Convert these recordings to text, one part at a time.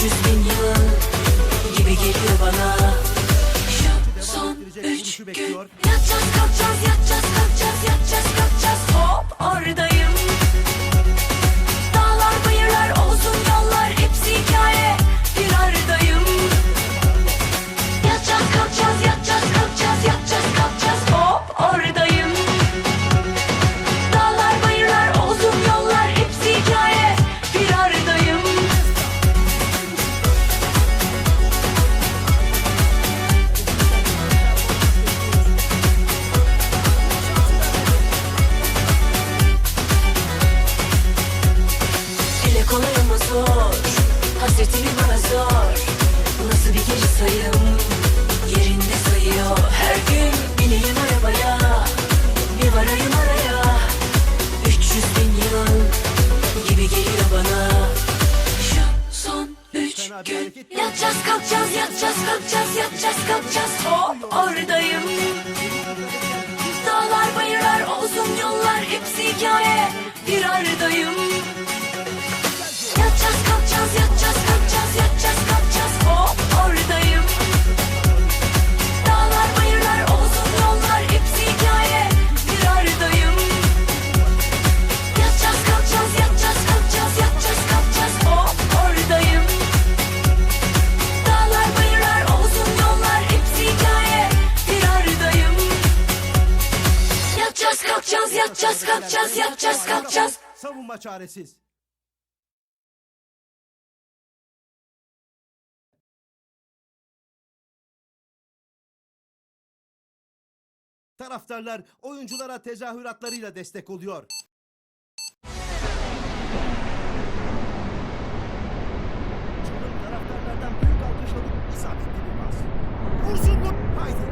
300 bin yıl gibi geliyor bana. Şu son 3 gün. Yatacağız kalkacağız yatacağız kalkacağız yatacağız kalkacağız. Hop oradayım. söyle bana. Şu son üç gün. Yatacağız kalkacağız yatacağız kalkacağız yatacağız kalkacağız. Hop oradayım. Dağlar bayırlar o uzun yollar hepsi hikaye. Bir aradayım. Yatacağız kalkacağız Yatacağız, kalkacağız, yatacağız, kalkacağız. Savunma çaresiz. Taraftarlar oyunculara tezahüratlarıyla destek oluyor. Taraftarlardan büyük alkışların isabetli bir bas. Vursun bu. Haydi.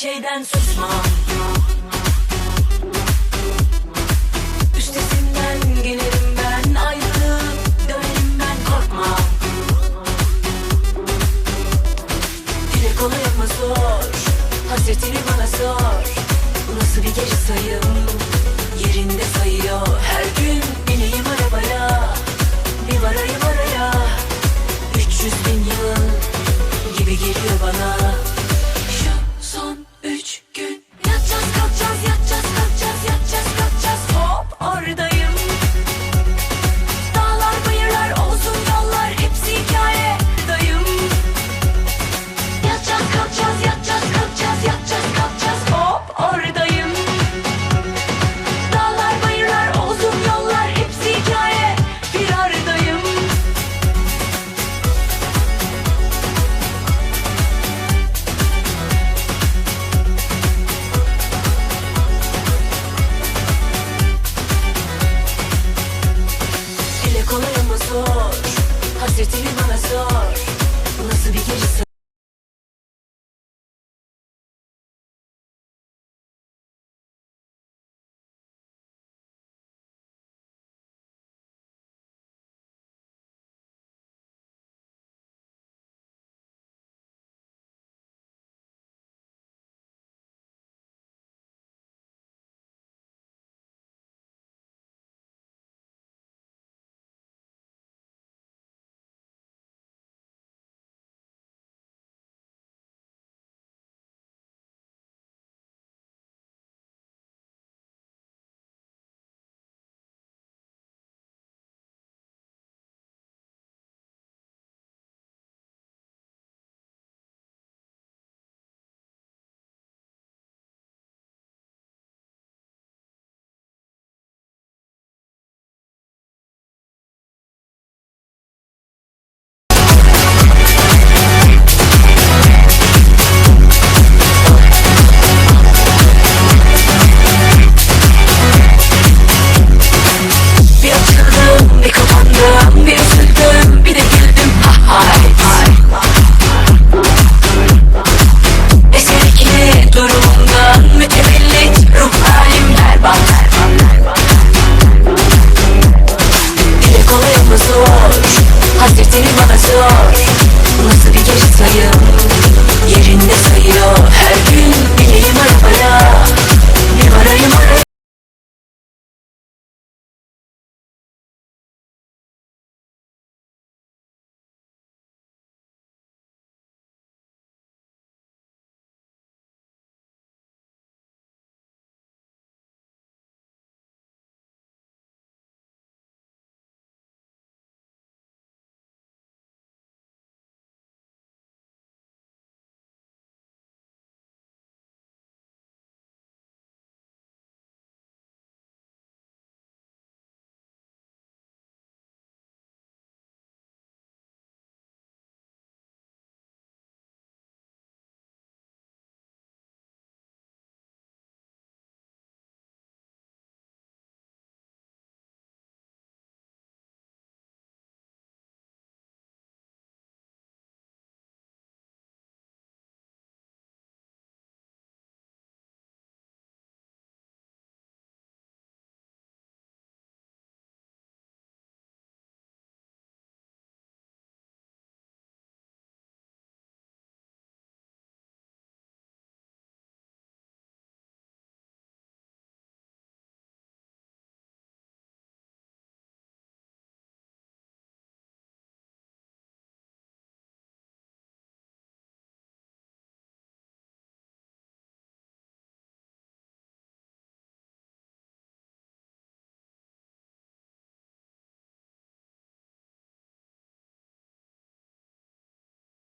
şeyden susmam. Hasretini